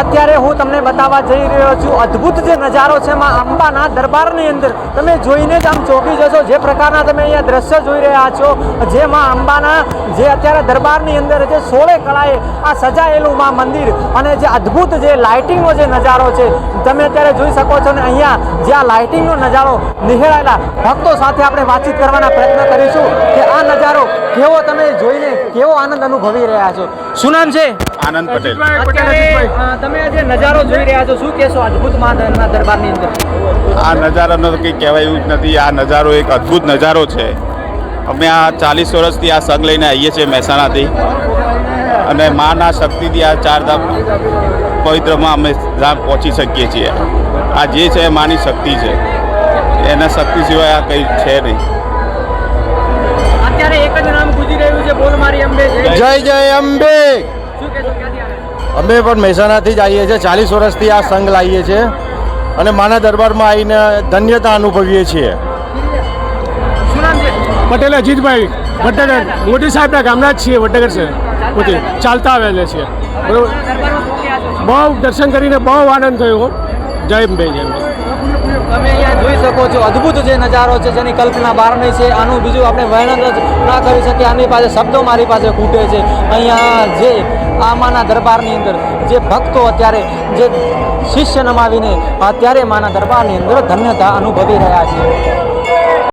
અત્યારે હું તમને બતાવવા જઈ રહ્યો છું. અદ્ભુત જે નજારો છે માં અંબાના દરબારની અંદર. તમે જોઈને જ આમ ચોંકી જશો. જે પ્રકારના તમે અહીંયા દ્રશ્ય જોઈ રહ્યા છો, જે માં અંબાના જે અત્યારે દરબારની અંદર જે સોળે કળાએ આ સજાયેલું માં મંદિર અને જે અદ્ભુત જે લાઇટિંગનો જે નજારો છે, તમે અત્યારે જોઈ શકો છો ને અહીંયા જે આ લાઇટિંગનો નજારો નિહાળેલા ભક્તો સાથે આપણે વાતચીત કરવાના પ્રયત્ન કરીશું. કેવો તમે જોઈને કેવો આનંદ અનુભવી રહ્યા છો? શું નામ છે? આનંદ પટેલ. અત્યારે તમે આ જે નજારો જોઈ રહ્યા છો. શું કહેશો અદ્ભુત માના દરબારની અંદર? આ નજારાનો તો કંઈ કહેવાય એવું જ નથી. આ નજારો એક અદ્ભુત નજારો છે. અમે આ ચાલીસ વર્ષથી આ સંઘ લઈને આવીએ છીએ મહેસાણાથી. અને માના શક્તિથી આ ચારધામ પવિત્રમાં અમે ધામ પહોંચી શકીએ છીએ. આ જે છે એ માની શક્તિ છે. એના શક્તિ સિવાય આ કંઈ છે નહીં. અત્યારે એક જય જય અંબે. અમે પણ મહેસાણાથી જ આવીએ છીએ. ચાલીસ વર્ષથી આ સંઘ લાવીએ છીએ અને માના દરબારમાં આવીને ધન્યતા અનુભવીએ છીએ. પટેલ અજીતભાઈ વડનગર. મોટી સાહેબના ગામના જ છીએ વડનગર છે. પોતે ચાલતા આવેલા છીએ. બરોબર. બહુ દર્શન કરીને બહુ આનંદ થયો. જય અંબે જય અંબે. શકો છો, અદ્ભુત જે નજારો છે, જેની કલ્પના બહાર નહીં છે. આનું બીજું આપણે વર્ણન જ ના કરી શકીએ. આની પાસે શબ્દો મારી પાસે ખૂટે છે. અહીંયા જે આમાના દરબારની અંદર જે ભક્તો અત્યારે જે શિષ્ય નમાવીને અત્યારે માના દરબારની અંદર ધન્યતા અનુભવી રહ્યા છે.